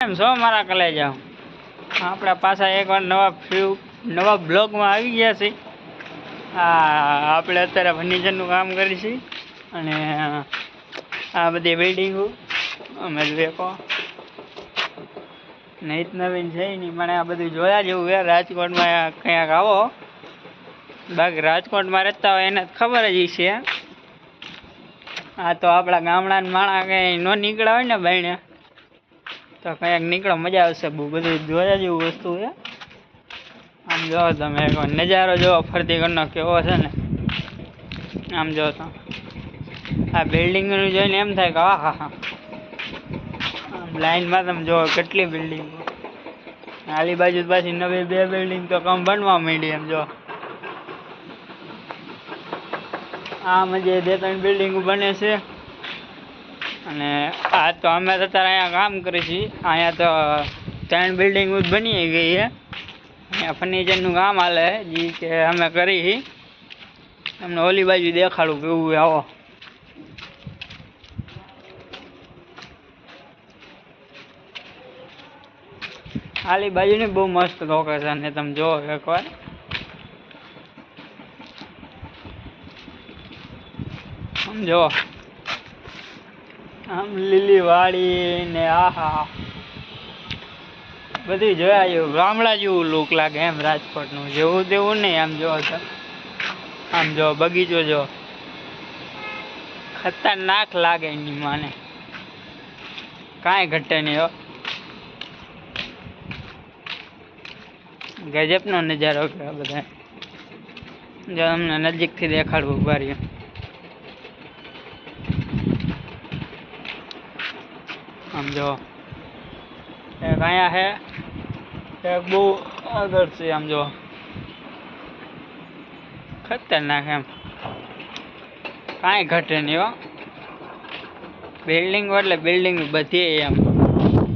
કેમ છો મારા કલેજા? આપણા પાછા એકવાર નવા ફ્યુ નવા બ્લોગમાં આવી ગયા છે આ, આપણે અત્યારે ફર્નિચરનું કામ કરી છીએ અને આ બધી બિલ્ડિંગો, અમે વેકો. નહીં નવીન છે નહીં મને આ બધું જોયા જેવું છે. રાજકોટમાં ક્યાંક આવો. બાકી રાજકોટમાં રહેતા હોય એને ખબર જ છે. આ તો આપણા ગામડાના માણા કંઈ ન નીકળ્યા હોય ને ભાઈને તો કંઈક નીકળો, મજા આવશે બહુ. બધું જોયા જેવું વસ્તુ છે. આમ જો તમે નજારો જોવો, ફરતી ઘરનો કેવો છે ને. આમ જો તો. આ બિલ્ડિંગનું જોઈને એમ થાય કે હા. હા હા લાઈનમાં તમે જોવો કેટલી બિલ્ડિંગ આલી બાજુ પાછી નવી બે બિલ્ડિંગ તો કમ બનવા માંડી એમ જો. આમ જે બે ત્રણ બિલ્ડિંગ બને છે. અને આ તો અમે તો અત્યારે અહીંયા કામ કરીએ છીએ. અહીંયા તો ત્રણ બિલ્ડિંગ બની ગઈ છે. અહીંયા ફર્નિચરનું કામ હાલે જે કે અમે કરી છીએ. તમને ઓલી બાજુ દેખાડું કેવું આવો. આલી બાજુની બહુ મસ્ત લોકેશન છે, તમે જોવો એકવાર સમજો આમ લીલી વાડી ને આહા. બધું જોયા જેવું, ગામડા જેવું લુક લાગે એમ રાજકોટનું. જેવું તેવું નહીં આમ જો આમ જો, બગીચો જો. ખતરનાક લાગે એની માને. કાંઈ ઘટે નહીં હો. ગજબનો નજારો કે આ બધા જો અમને નજીકથી દેખાડવું, ઊભા આમ જો એક અહીંયા છે એક બહુ આગળ છે આમ ખતરનાક એમ. કાંઈ ઘટે નહીં હો. બિલ્ડિંગ એટલે બિલ્ડિંગ બધી એમ.